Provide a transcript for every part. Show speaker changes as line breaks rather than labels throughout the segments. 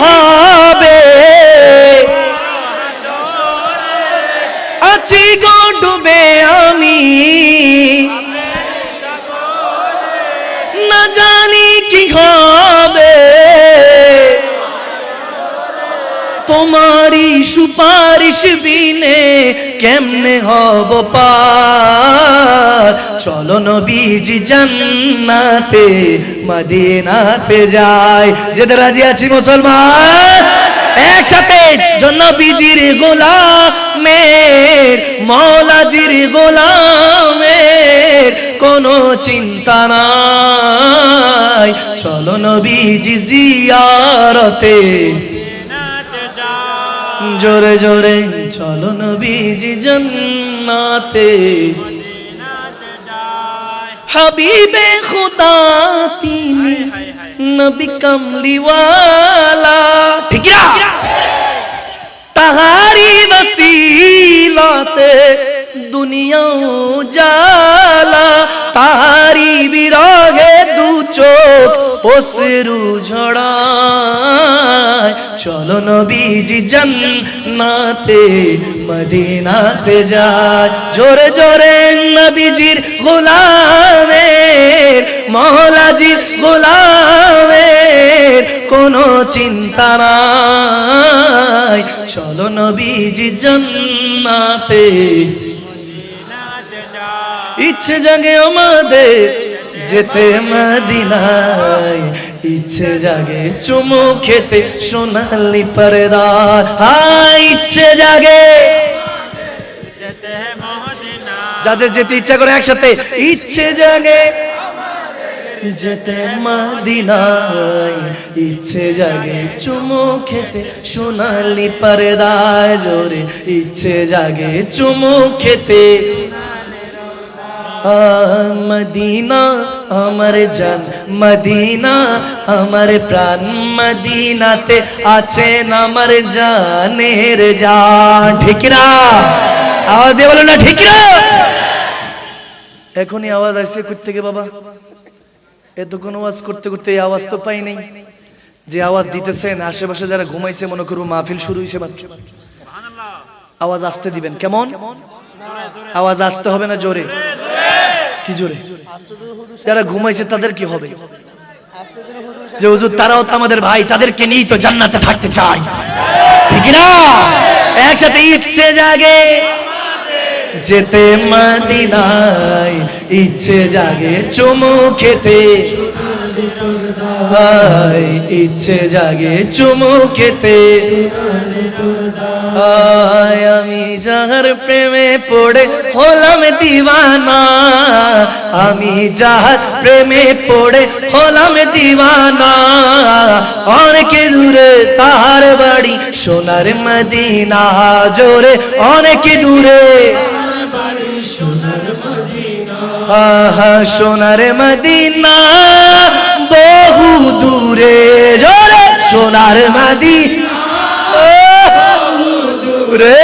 হবে। আছি গো ডুবে আমি। না জানি কি হবে। তোমারি সুপারিশ বিনে কেমনে হব পার? চলো নবীজি জান্নাতে, মদিনাতে যায় যেতে রাজি আছি মুসলমান? একসাথে জন্য বিজির গোলামের, মৌলাজির গোলামের, কোনো চিন্তা নাই। চলো নবীজি জিয়ারতে। জোরে জোরে চলো নবীজি জন্নাতে। হাবিবে খুদা তিনি নবী কমলিওয়ালা। ঠিক না তাহারি বসিলাতে দুনিয়া জালা তাহারি বিরহে দু চোখ অশ্রু ঝড়ায়। চলো নবীজি জান্নাতে, মদিনাতে যায়। জোরে জোরে নবীজির গোলামের, মহলাজির গোলামের কোনো চিন্তা নাই। চলো নবীজি জান্নাতে। ইচ্ছে জাগে আমাদের যেতে মদিনায়, ইচ্ছে জাগে চুমু খেতে সোনালি পরদার হাই ইচ্ছে জাগে। যাদের যেতে ইচ্ছা করে একসাথে, ইচ্ছে জাগে। যেতে মদিনায়, ইচ্ছে জাগে চুমু খেতে সোনালি পরদায় জোরে, ইচ্ছে জাগে চুমু খেতে। মদিনা আমার জান মদিনা আমার প্রাণ মদিনাতে আছেন আমার জানের জান। ঠিক না আওয়াজ দিয়ে বলো না ঠিক না এখনই আওয়াজ আসছে কোথা থেকে বাবা? এতক্ষণ আওয়াজ করতে করতে এই আওয়াজ তো পাই নাই। যে আওয়াজ দিতেছেন আশেপাশে যারা ঘুমাইছে মনে করব মাহফিল শুরু হয়েছে মাত্র। আওয়াজ আসতে দিবেন কেমন? আওয়াজ আসতে হবে না জোরে? কি জোরে? যারা ঘুমাইছে তাদের কি হবে? যে হুজুর তারাও তো আমাদের ভাই তাদেরকে নিয়েই তো জান্নাতে থাকতে চায়। ঠিক না একসাথে ইচ্ছে জাগে। যেতে মদিনায় ইচ্ছে জাগে চুমু খেতে। ইচ্ছে জাগে চুমু খেতে। হায়, আমি যাহার প্রেমে পড়ে হলাম দিওয়ানা আমি যাহার প্রেমে পড়ে হলাম দিওয়ানা। অনেক দূরে তাহার বাড়ি সোনার মদিনা জোরে অনেক দূরে। আহা সোনার মদিনা বহু দূরে জোরে সোনার মদিনা। দূরে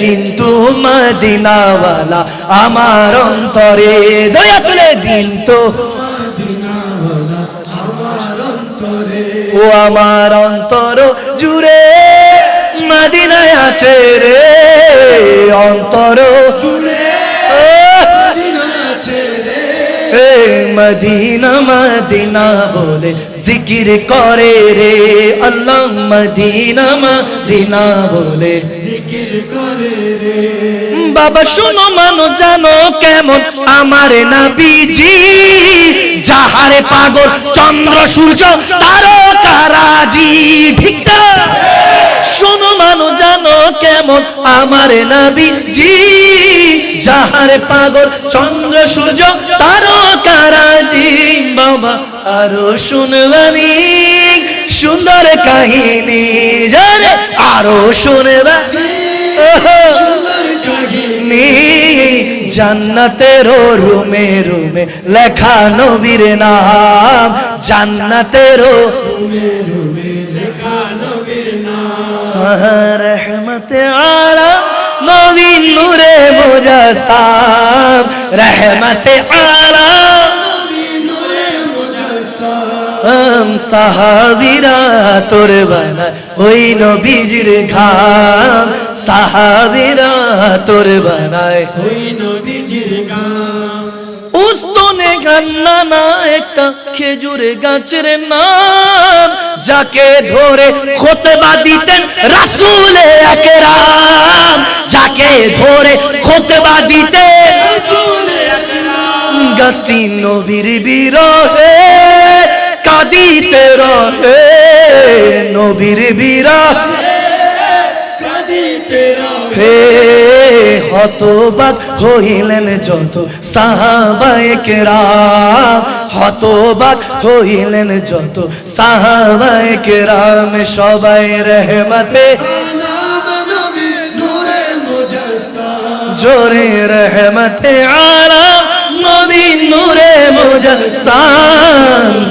কিন্তু মদিনাওয়ালা আমার অন্তরে দয়া তুলে দিন তো। ও আমার অন্তর জুড়ে মদিনায় আছে রে অন্তর জুড়ে মদিনা মদিনা বলে জিকির করে রে আল্লাহ মদিনা মদিনা বলে। জিকির করে রে। বাবা শোনো মানো জানো কেমন? আমার নবীজি যাহারে পাগল চন্দ্র সূর্য তারকারাজি ঠিক না শোনো মানো জানো কেমন? আমার নবীজি যাহারে পাগল চন্দ্র সূর্য তারকারাজি বাবা, আরও শুনবানি সুন্দর কাহিনী জানে আরও নি। জান্নাতের রুমে রুমে লেখা নবীর নাম। জান্নাতের রহমতে আলা নবী নূরে মুজাসাম। রহমতে আলা সাহাবিরা তোর বানায়, ওই নবীজির ঘাম। সাহাবিরা তোর বানায়,
ওই নবীজির গান
উস্তনে কান্না না একটা খেজুর গাছের নাম, যাকে ধরে খোতবা দিতেন রাসূল একরাম। যাকে ধরে খোতবা দিতেন গাছটি নবীর বিরহে কাঁদিতে রহে নবীর
রবে
হে হতবাক হইলেন যত সাহাবায়ে কেরাম। হতবাক হইলেন যত সাহাবায়ে কেরাম সবাই রহমতে। জোরে রহমতে নবী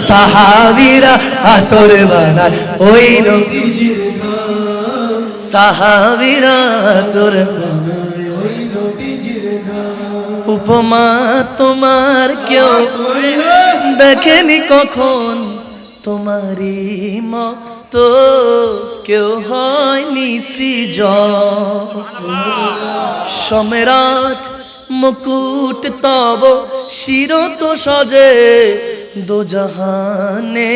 সাহাবীরা আতর বানায়। ওই
নবীজির
সাহাবীরা উপমা তোমার কেউ দেখেনি কখন? তোমারই মতো কেউ হয়নি সৃজন। সম্রাট মুকুট তব শিরত সজে দোজাহানে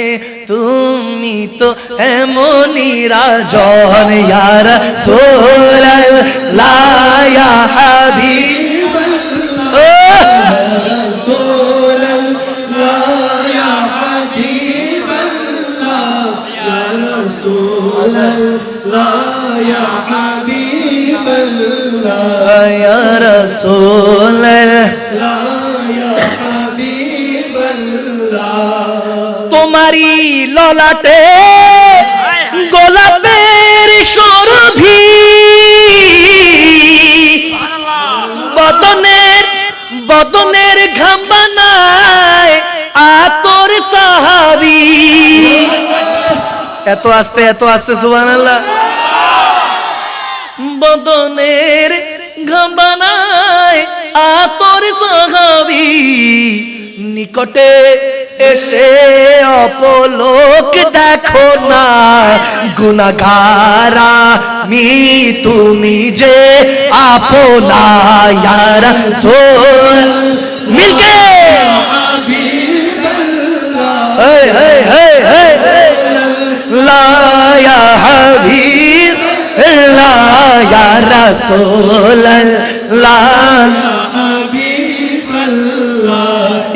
তুমি তো এমনই রাজন ইয়ার সোলাল লায়া হাবিব ও
رسول الله يا حبيب الله يا رسول الله يا حبيب الله
ইয়া রাসূল
يا حبيب الله
তোমারি ললাটে গোলাপের সরভি বদনের বদনের ঘাম বানায় আতর সাহাবি এত আস্তে এত আস্তে সুবহানাল্লাহ বদনের ঘাম বানায় আতর সাহাবি নিকটে এসে অপলোক দেখো না। গুণাগারা মি তুমি যে আপোলায়ার সোল মিলকে! লায়া হাবিব লায়া রসোল লা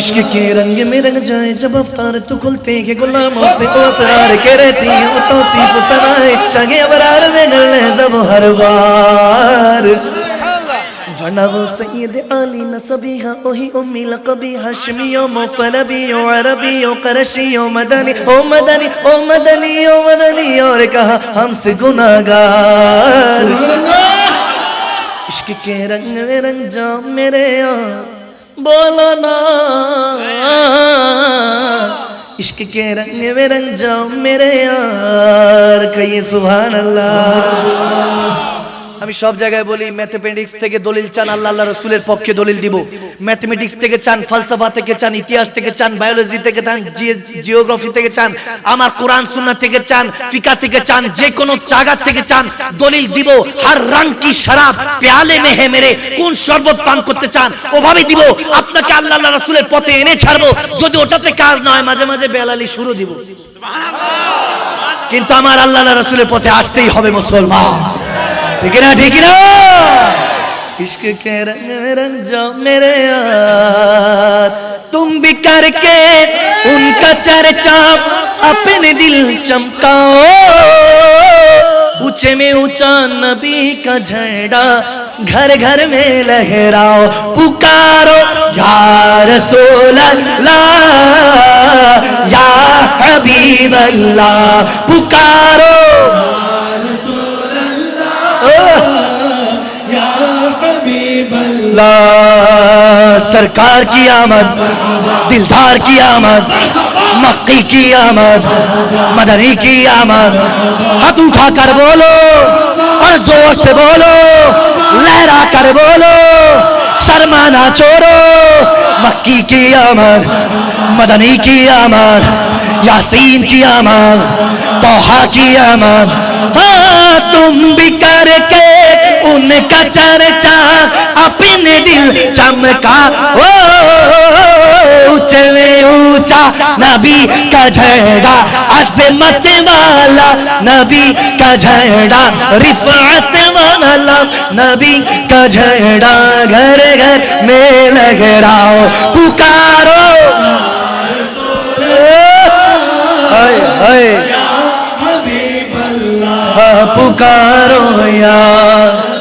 عشق
کی رنگ میں رنگ جائے، جب افتار تو کھلتے کہ گلاموں پہ اسرار کے رہتی ہیں، وہ توصیف سنائے شاگے ابرار میں گر لہزا وہ ہر بار بنا وہ سید عالی نصبیہ، اوہی امی لقبی ہاشمی او مقلبی او مدنی او مدنی او مدنی او مدنی، اور کہا ہم سے گناہ گار عشق کے رنگ میں رنگ جاؤ میرے آن बोलो ना इश्क के रंग में रंग जाओ मेरे यार कहिए सुभान अल्लाह আমি সব জায়গায় বলি ম্যাথমেটিক্স থেকে দলিল চান, আল্লাহ আল্লাহ রসুলের পক্ষে দলিল দিব। ম্যাথমেটিক্স থেকে চান ফালসাফা থেকে চান, ইতিহাস থেকে চান বায়োলজি থেকে চান জিওগ্রাফি থেকে চান, আমার কোরআন, সুন্নাহ থেকে চান, ফিকা থেকে চান যে কোনো জায়গা থেকে চান, দলিল দিব। হার রং কি শরাব, পেয়ালে মে হে মেরে কোন শরবত পান করতে চান ওভাবে দিব। আপনাকে আল্লাহ আল্লাহ রসুলের পথে এনে ছাড়বো। যদি ওটাতে কাজ না হয়, মাঝে মাঝে বেলালি শুরু দিব। কিন্তু আমার আল্লাহ রসুলের পথে আসতেই হবে মুসলমান। ٹھیک ہے نا، ٹھیک ہے نا؟ عشق کے رنگ میں رنگ جاؤ میرے یار۔ تم بھی کر کے ان کا چرچا اپنے دل چمکاؤ۔ اونچے میں اونچا نبی کا جھنڈا گھر
گھر میں لہراؤ۔
پکارو، یا رسول اللہ، یا حبیب اللہ۔ پکارو یا حبیب اللہ سرکار کی آمد، دلدار کی آمد، مکی کی آمد، مدنی کی آمد۔ ہاتھ اٹھا کر بولو، اور زور سے بولو، لہرا کر بولو، شرمانا چھوڑو۔ مکی کی آمد، مدنی کی آمد، یاسین کی آمد توحا کی آمد۔ ہاں تم کا چرچا اپنے دل چمکا، او، اونچے اونچا نبی کا جھنڈا، عظمت والا نبی کا جھنڈا، رفعت والا نبی کا جھنڈا، گھر گھر
میں لگ
رہا پکارو۔ ہاں،
پکارو یا۔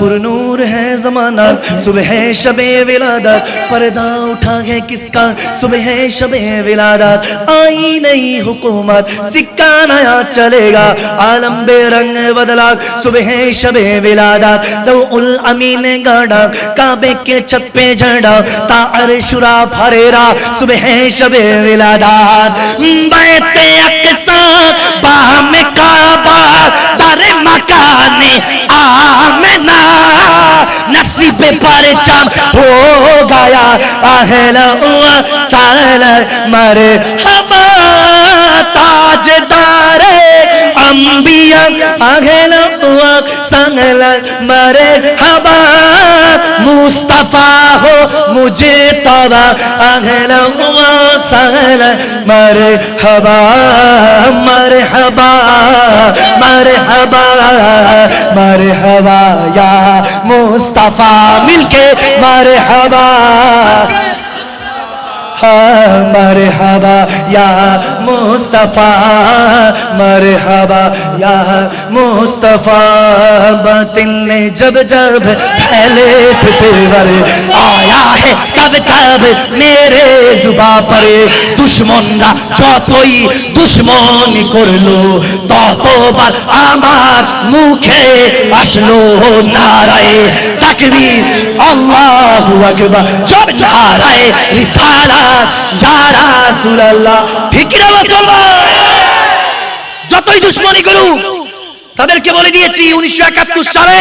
پر نور ہے زمانہ۔ صبح شب ولادت۔ پردہ اٹھا ہے کس کا؟ صبح شب ولادت۔ آئی نئی حکومت، سکہ نیا چلے گا۔ عالم بے رنگ بدلا۔ صبح شب ولادت۔ دو الامین گاڑا۔ کعبے کے چھت پہ جھنڈا۔ تا عرش را بھرے را صبح شب ولادت۔ بیت اقصا باہم नसीब पर चम हो गया आहला हुआ साल मरे हमा ताजदार अंबिया आहला हुआ संगल मरे हमा मुस्तफा हो मुझे तबा आहला हुआ संगल मरे हबा मरे हबा मरे हबा मरे हवा या मुस्तफा मिलके मरे हवा मरहबा या मुस्तफा मरहबा या मुस्तफा बातिल ने जब जब फैले फिर आया है तब तब मेरे जुबा पर দুশ্মনরা যতই দুশ্মনী করলো ততবার আমার মুখে আসলো নারায়ে তাকবীর আল্লাহু আকবার জব নারায়ে রিসালাত যতই দুশ্মনী করুক, তাদেরকে বলে দিয়েছি, উনিশশো একাত্তর সালে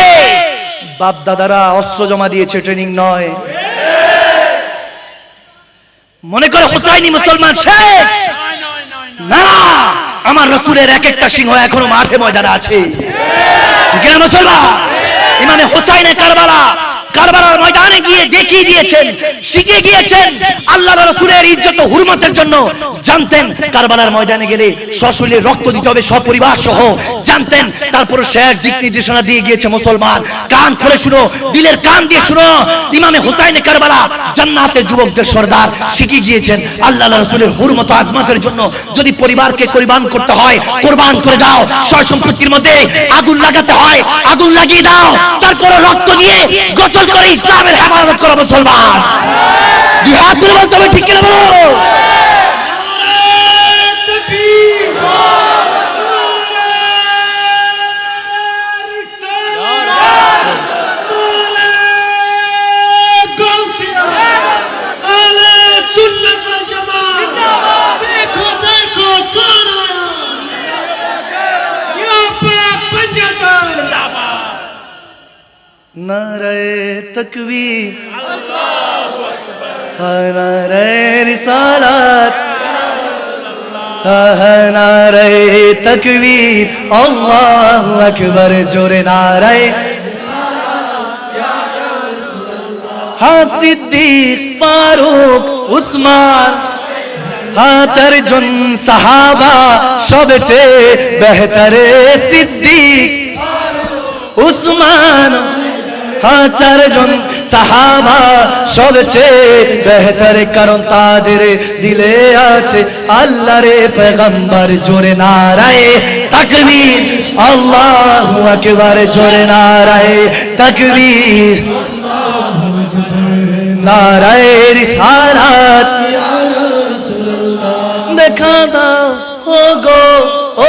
বাপ দাদারা অস্ত্র জমা দিয়েছে, ট্রেনিং নয়। মনে করে হুসাইনি মুসলমান শেষ? না, আমার রসুলের এক একটা সিংহ এখনও মাঠে ময়দানে আছে। ঠিক না মুসলমান? ইমামে হুসাইনে কারবালা, কারবালার ময়দানে গিয়ে দেখিয়ে দিয়েছেন শিখে গিয়েছেন আল্লাহ রসুলের ইজ্জত হুরমতের জন্য জানতেন, কারবালার ময়দানে গেলে সশরীরে রক্ত দিতে হবে, সপরিবার সহ। জানতেন তারপর শেষ দিক নির্দেশনা দিয়ে গিয়েছে মুসলমান। কান খুলে শুনো, দিলের কান দিয়ে শুনো। ইমামে হুসাইনে কারবালা জান্নাতের যুবকদের সর্দার শিখে গিয়েছেন আল্লাহ রসুলের হুরমত আজমাতের জন্য যদি পরিবারকে কোরবান করতে হয়, কোরবান করে দাও। সয় সম্পত্তির মধ্যে আগুন লাগাতে হয়, আগুন লাগিয়ে দাও। তারপরে রক্ত দিয়ে গোসল করে ইসলামের হেফাজত করো মুসলমান। দুই হাত ঠিক কিনা বলো? সালাত। নারে তকবীর। আল্লাহু আকবার, জোরে নারে হ্যাঁ সিদ্দিক ফারুক উসমান। হ্যাঁ চারজন সাহাবা, সবচেয়ে বেহতরে সিদ্দিক। উসমান হ্যাঁ চারজন সাহাবা সবচেয়ে বেহতর কারণ তাদের দিলে আছে আল্লাহরে পেগম্বর জোরে নারায়ে তাকবীর। আল্লাহু আকবার জোরে নারায়ে তাকবীর। নারায়ে রিসালাত। দেখা দাও ও গো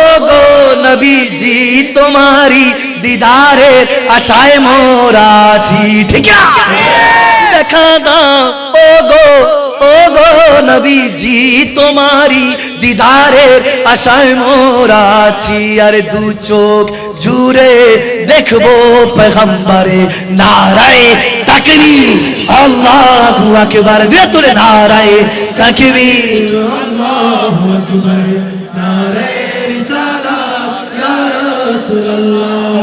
ও গো নবীজি তোমারি দিদারের আশায় মোরা ঠিক দেখা দাও ও গো ও গো নবীজি তোমারি দিদারের আশায় মোরা আর দু চোখ জুড়ে দেখব পেগম্বরে নারায় তাক তাকবীর। আল্লাহু আকবার দিয়ে তুলে নারায় তাকবীর।
আল্লাহু আকবার নারে রিসালাত, ইয়া রাসূলুল্লাহ।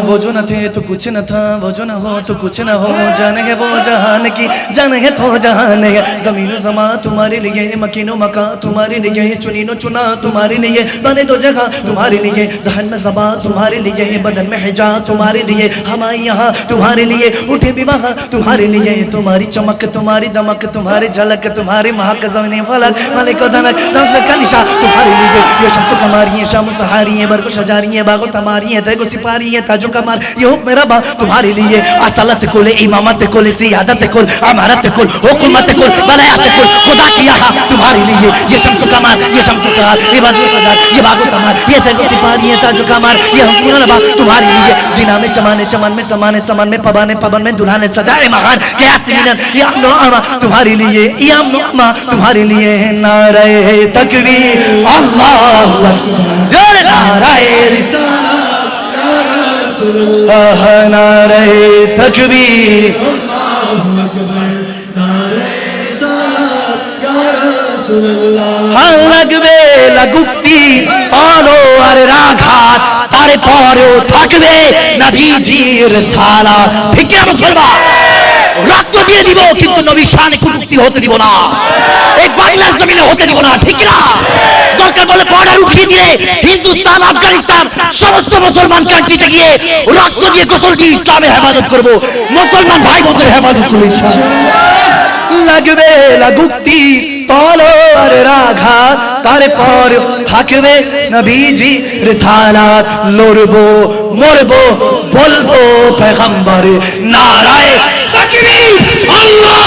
وہ جو نہ تھے تو کچھ نہ تھا، وہ جو نہ ہو تو کچھ نہ ہو۔ جانے گے وہ جہان کی جانے گے تو جہان ہے۔ زمین و زمان تمہارے لیے، مکین و مکان تمہارے لیے، چنین و چنا تمہارے لیے، بنے دو جگہ تمہارے لیے۔ دہن میں زباں تمہارے لیے، بدن میں حجا تمہارے لیے۔ ہمائی یہاں تمہارے لیے، اٹھے بھی وہاں تمہارے لیے۔ تمہاری چمک، تمہاری دمک تمہاری جھلک، تمہارے مہاک زمین فلک۔ ملک و زنک نفس کا نشاں تمہارے لیے۔ یہ شمس کماری ہیں شام سہاری ہیں برگ شجاری ہیں باغو تماری ہیں تیگ سپاری ہیں تاجو کا مار یہ حکم ربا تمہارے لیے اصالت کل، امامت کل سیادت کل، امارت کل، حکومت کل بلیات کل، خدا کیا ہاں تمہارے لیے، یہ شمس کا مار یہ شمس کا مار یہ بازو کا مار یہ باغو کا مار یہ تیگو سپار یہ تاجو کا مار یہ حکم ربا تمہارے لیے جنا میں چمانے چمان میں سمانے سمان میں پبانے پبان میں دلانے سجائے مہان کیا سمینن یہ امنو آمہ اما تمہارے لیے، یہ امنو
آمہ اما تمہارے
لیے نعرہ
تکبیر، اللہ اکبر جڑ نعرہ رسال
آه نعرہ تکبیر اللہ اکبر نعرہ سلام یا رسول اللہ ہاں لگبے لگتی আলো আর রাঘাত তারপরেও থাকবে নবীজির সালা ঠিক মুসলমান রক্ত দিয়ে দিব, কিন্তু নবীর শানে কুটুক্তি হতে দিব না। এই বাংলার জমিনে হতে দিব না, ঠিক না? দরকার বলে বর্ডার উঠিয়ে দিয়ে হিন্দুস্তান, আফগানিস্তান, সমস্ত মুসলমান কান্ট্রিতে গিয়ে রক্ত দিয়ে গোসল দিয়ে ইসলামের হেফাজত করব। মুসলমান ভাই বোনদের হেফাজত করব লাগবে লাগুক্তি তলোয়ার রাঘাত, তারপর থাকবে নবীজি রিসালাত, লড়বো, মরবো, বলব, পেগম্বর নারায় পৃথিবী আল্লাহ